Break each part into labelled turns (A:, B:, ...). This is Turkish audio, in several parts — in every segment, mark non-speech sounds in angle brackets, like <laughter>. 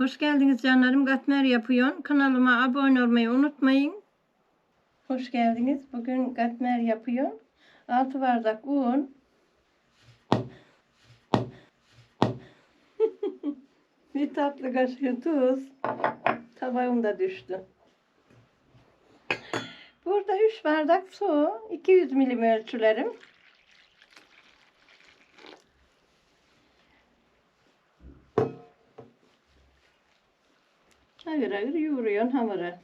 A: Hoş geldiniz canlarım. Katmer yapıyorum. Kanalıma abone olmayı unutmayın. Hoş geldiniz. Bugün katmer yapıyorum. 6 bardak un. <laughs> bir tatlı kaşığı tuz. Tabağım da düştü. Burada 3 bardak su. 200 milim ölçülerim. Çayır ayır yoğuruyorsun hamuru.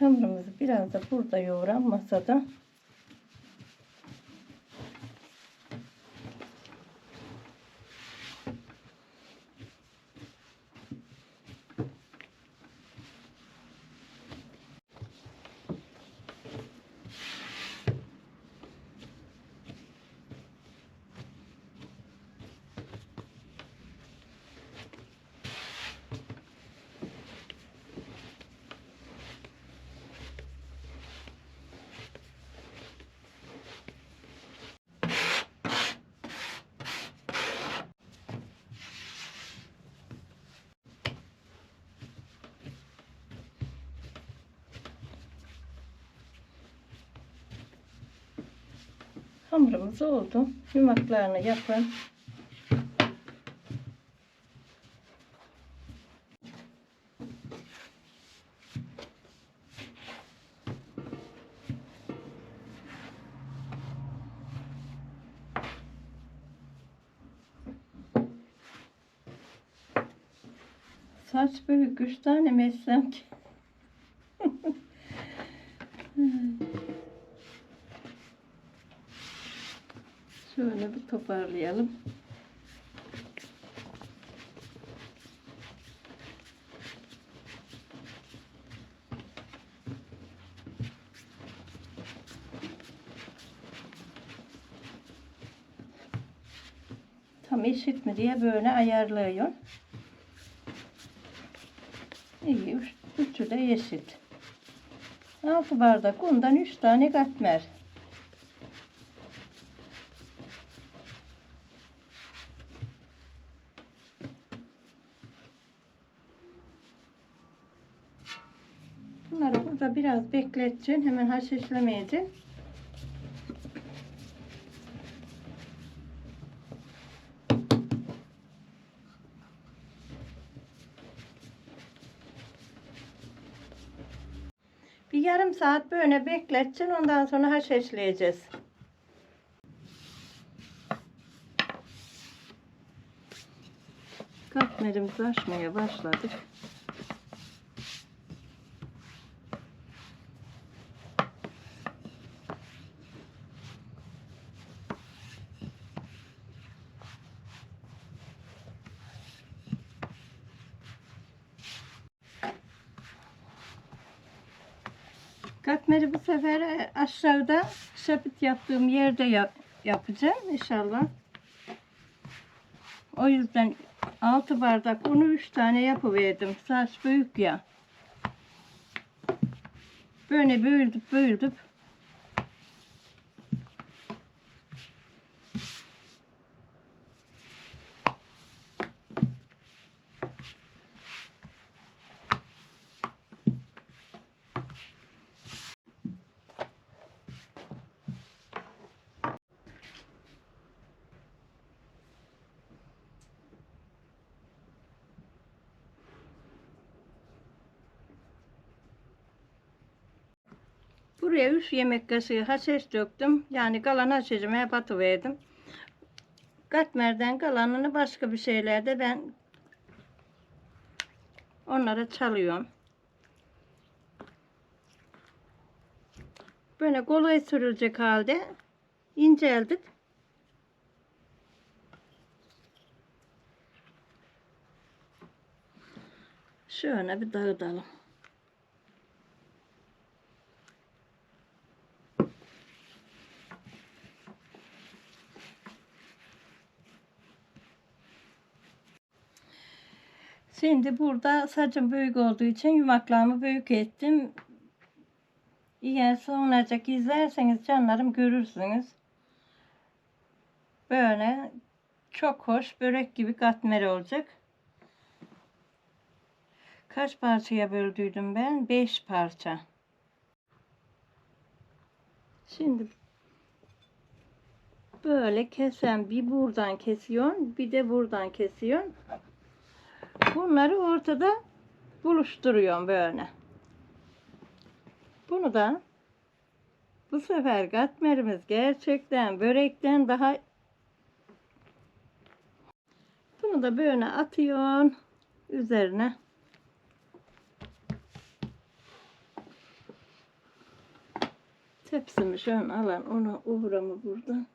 A: Hamurumuzu biraz da burada yoğuran masada. Hamurumuz oldu. Yumaklarını yapın. Saç büyük. Üç tane mi etsem ki? Şöyle bir toparlayalım. Tam eşit mi diye böyle ayarlıyorum. İyi, üç, üçü de eşit. 6 bardak undan 3 tane katmer. Bunları burada biraz bekleteceğim. Hemen haşişlemeyeceğim. Bir yarım saat böyle bekleteceğim. Ondan sonra haşişleyeceğiz. Katmerimizi açmaya başladık. Katmeri bu sefer aşağıda şapit yaptığım yerde yap- yapacağım inşallah. O yüzden 6 bardak unu 3 tane yapıverdim. Saç büyük ya. Böyle büyüdüp büyüdüp Buraya 3 yemek kaşığı haşhaş döktüm. Yani kalan haşhaşımı hep atıverdim. Katmerden kalanını başka bir şeylerde ben onlara çalıyorum. Böyle kolay sürülecek halde inceldik. Şöyle bir dağıtalım. Şimdi burada saçım büyük olduğu için yumaklarımı büyük ettim. Eğer sonracık izlerseniz canlarım görürsünüz. Böyle çok hoş börek gibi katmer olacak. Kaç parçaya böldüydüm ben? 5 parça. Şimdi böyle kesen bir buradan kesiyorsun, bir de buradan kesiyorsun. Bunları ortada buluşturuyorum böyle. Bunu da bu sefer katmerimiz gerçekten börekten daha bunu da böyle atıyorsun üzerine. Tepsimi şöyle alan onu uğramı buradan.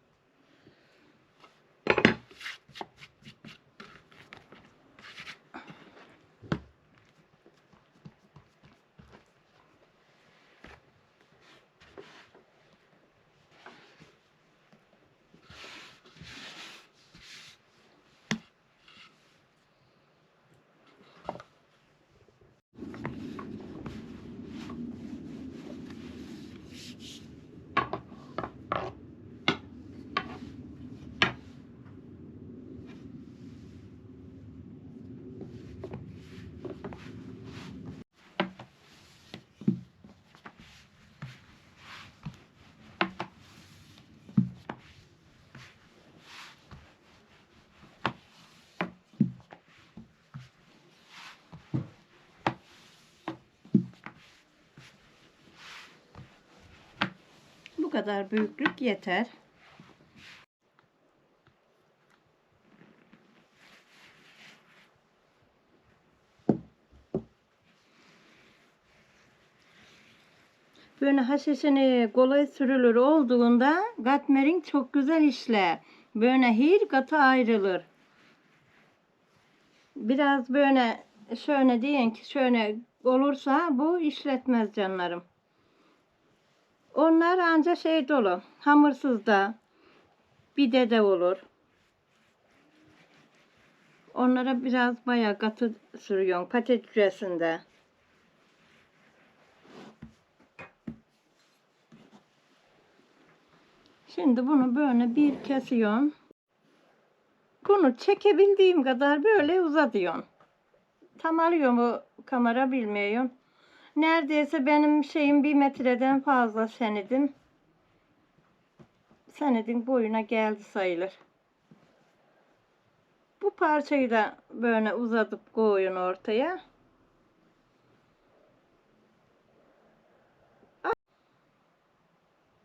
A: Kadar büyüklük yeter. Böyle haşhaşını kolay sürülür olduğunda katmerin çok güzel işler. Böyle her katı ayrılır. Biraz böyle şöyle diyen ki şöyle olursa bu işletmez canlarım. Onlar anca şey dolu. Hamursuz da. Bide de olur. Onlara biraz bayağı katı sürüyorsun patates püresinde. Şimdi bunu böyle bir kesiyorsun. Bunu çekebildiğim kadar böyle uzatıyorum. Tam alıyor mu kamera bilmiyorum. Neredeyse benim şeyim bir metreden fazla senedim. Senedin boyuna geldi sayılır. Bu parçayı da böyle uzatıp koyun ortaya.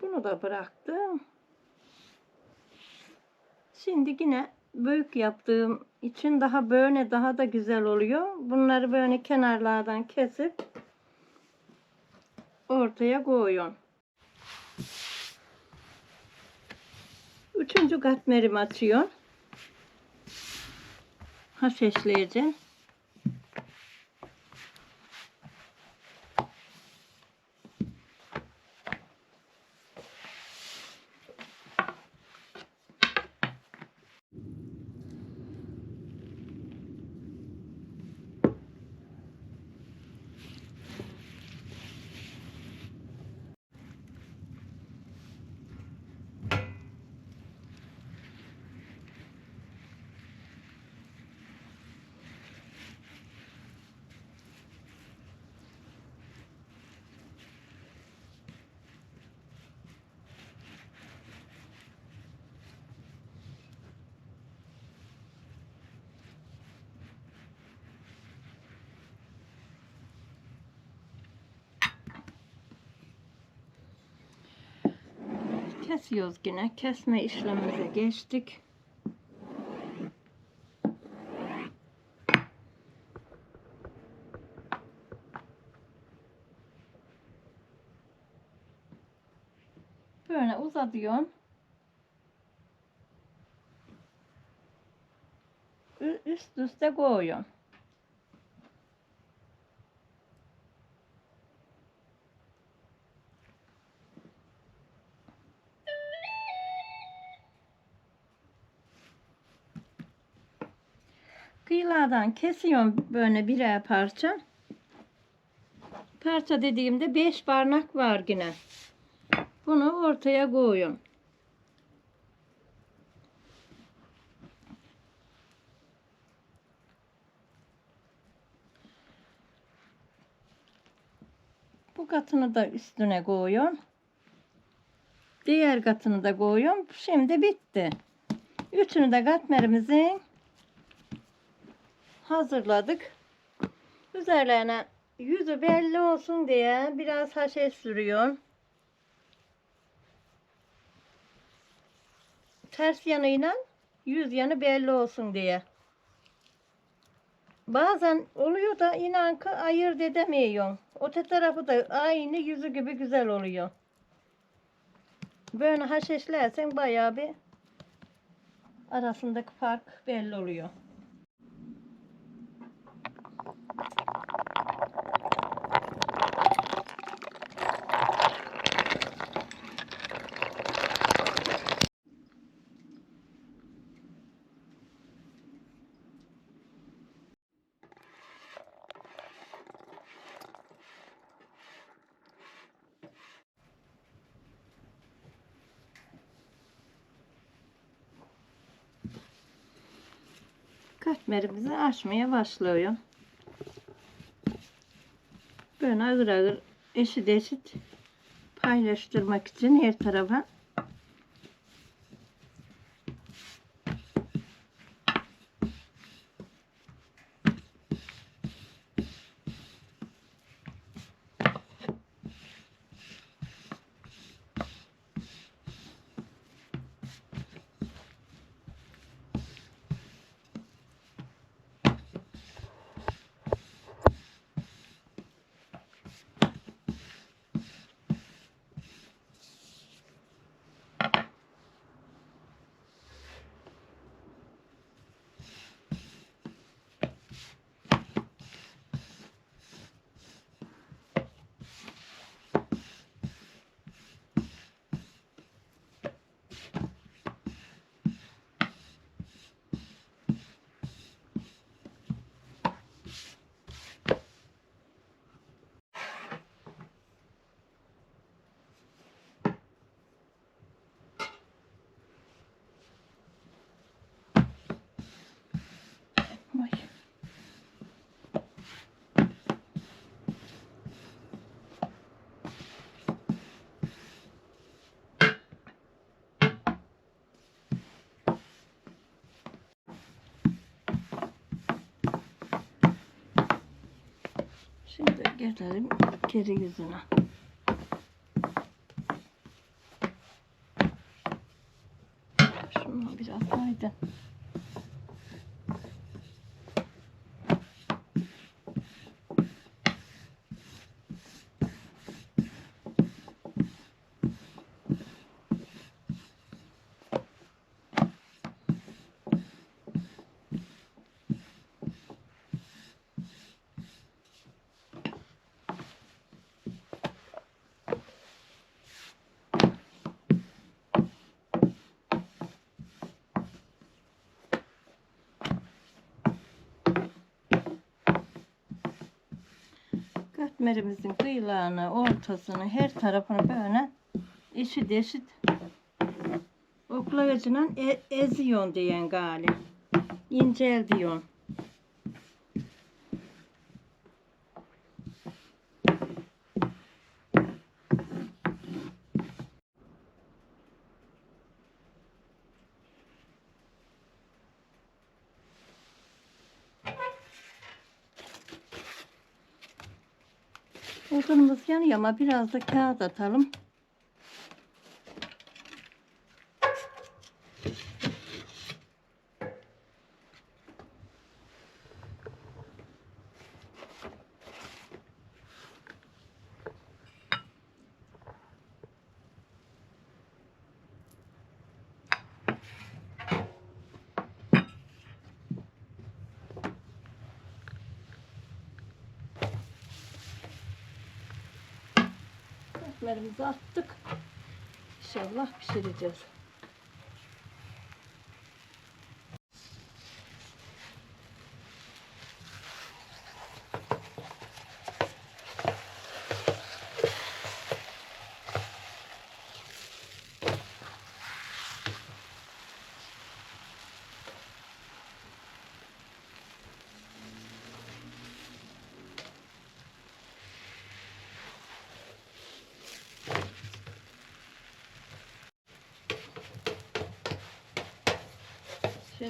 A: Bunu da bıraktım. Şimdi yine büyük yaptığım için daha böyle daha da güzel oluyor. Bunları böyle kenarlardan kesip ortaya koyuyorum. Üçüncü katmerimi açıyorum. Haşhaşlayacağım. Kesiyoruz yine. Kesme işlemimize geçtik. Böyle uzatıyorum. Üst üste koyuyorum. Kıyılardan kesiyorum böyle birer parça. Parça dediğimde 5 parmak var yine. Bunu ortaya koyuyorum. Bu katını da üstüne koyuyorum. Diğer katını da koyuyorum. Şimdi bitti. Üçünü de katmerimizin hazırladık. Üzerlerine yüzü belli olsun diye biraz haşe sürüyorum. Ters yanıyla yüz yanı belli olsun diye. Bazen oluyor da inan ki ayırt edemiyorum. Öte tarafı da aynı yüzü gibi güzel oluyor. Böyle haşeşlersen bayağı bir arasındaki fark belli oluyor. Katmerimizi açmaya başlıyor. Böyle ağır ağır eşit eşit paylaştırmak için her tarafa Şimdi gelelim geri yüzüne. Şunu biraz aydın. Katmerimizin kıyılarını, ortasını, her tarafını böyle eşit eşit oklayıcıyla e eziyorsun diyen gali. İncel diyorsun. Odunumuz yanıyor ama biraz da kağıt atalım. Katmerimizi attık. İnşallah pişireceğiz.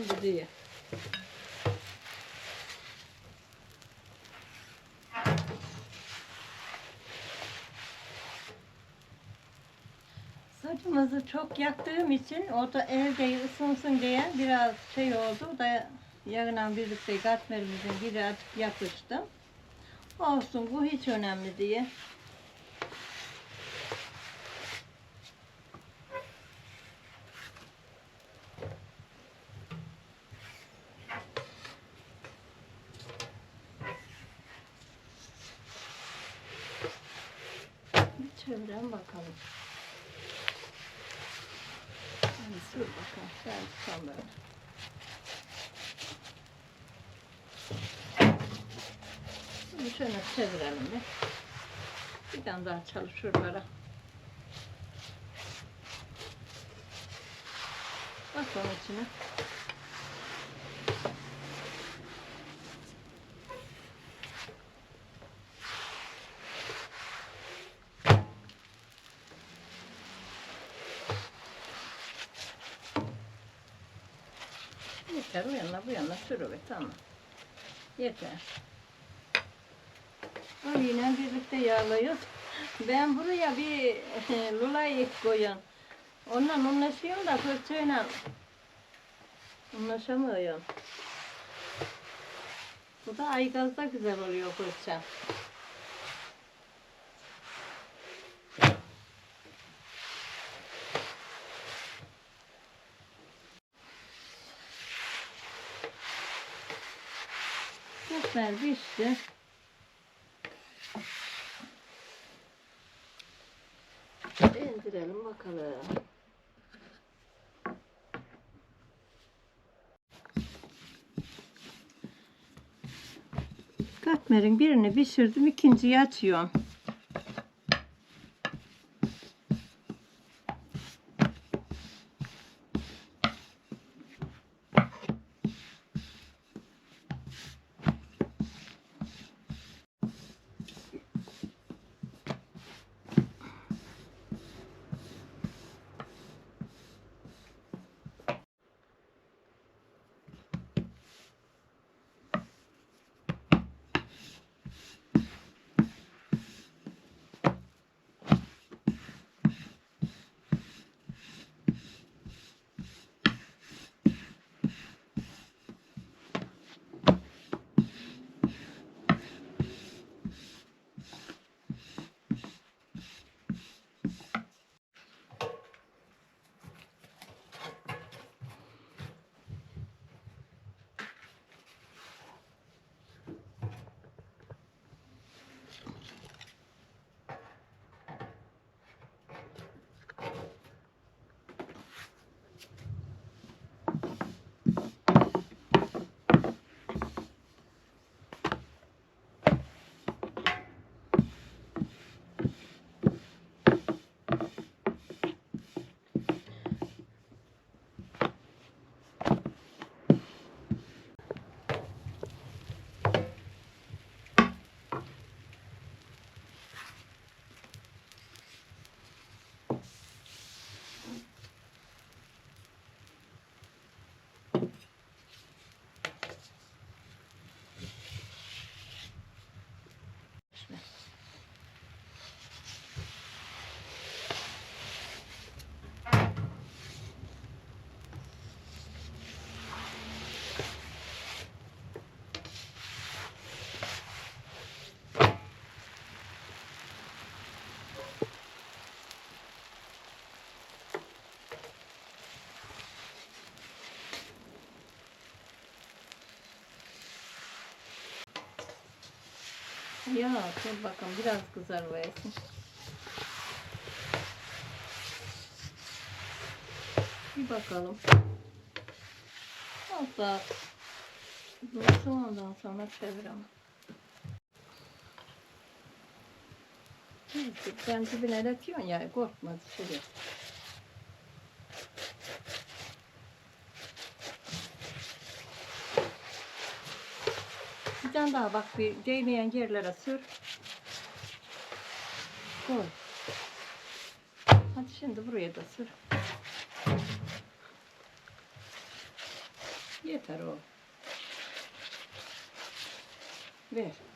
A: Şimdi diye. Saçımızı çok yaktığım için o da evde ısınsın diye biraz şey oldu da yarına birlikte katmerimizin birazcık yapıştı. Olsun bu hiç önemli diye. Bir çevirelim bakalım. Hadi sür bakalım. Tutam böyle. Şimdi şöyle çevirelim bir. Bir tane daha çalışır böyle. Bak onun içine. Yeter o yana bu yana sürüver tamam. Yeter. O yine birlikte yağlıyoruz. Ben buraya bir <laughs> lula ip koyun. Ondan anlaşıyorum da fırçayla anlaşamıyorum. Bu da aygazda güzel oluyor fırça. Güzel pişti. İndirelim bakalım. Katmerin birini pişirdim, ikinciyi açıyorum. Ya dur bakalım biraz kızar versin. Bir bakalım. Hatta dursun ondan sonra çeviremem. Ben dibine de diyorsun yani korkma düşürüyor. Bir daha bak bir değmeyen yerlere sür. Koy. Hadi şimdi buraya da sür. Yeter o. Ver.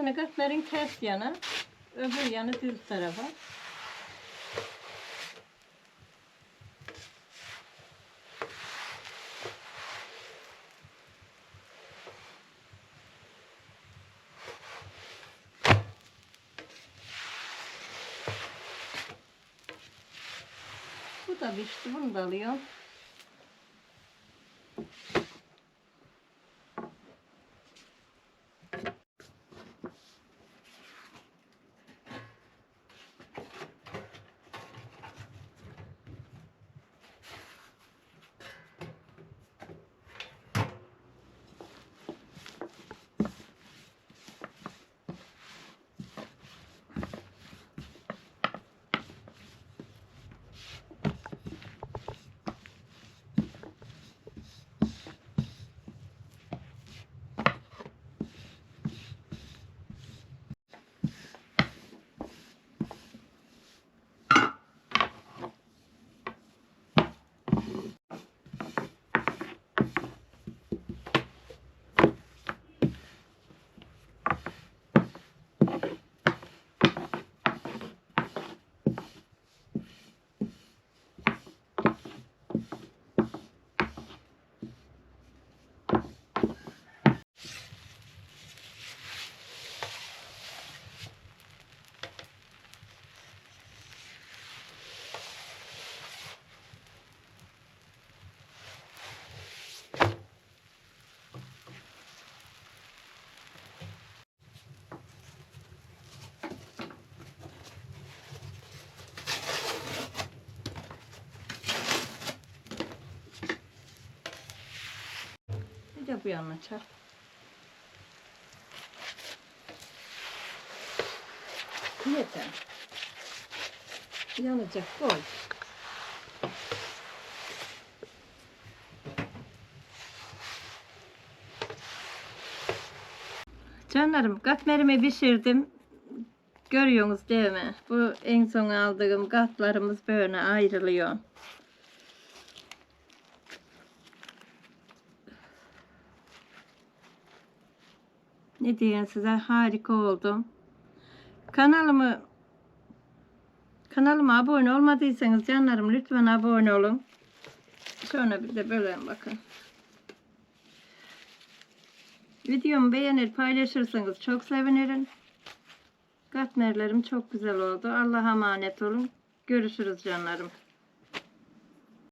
A: Bu yana katmerin ters yana, öbür yanı düz tarafa. Bu da pişti, bunu da alıyorum. Bu yanına çarp. Yeter. Yanacak koy. Canlarım katmerimi pişirdim. Görüyorsunuz değil mi? Bu en son aldığım katlarımız böyle ayrılıyor. Ne diyeyim size harika oldum. Kanalımı kanalıma abone olmadıysanız canlarım lütfen abone olun. Sonra bir de böyle bakın. Videomu beğenir paylaşırsanız çok sevinirim. Katmerlerim çok güzel oldu. Allah'a emanet olun. Görüşürüz canlarım.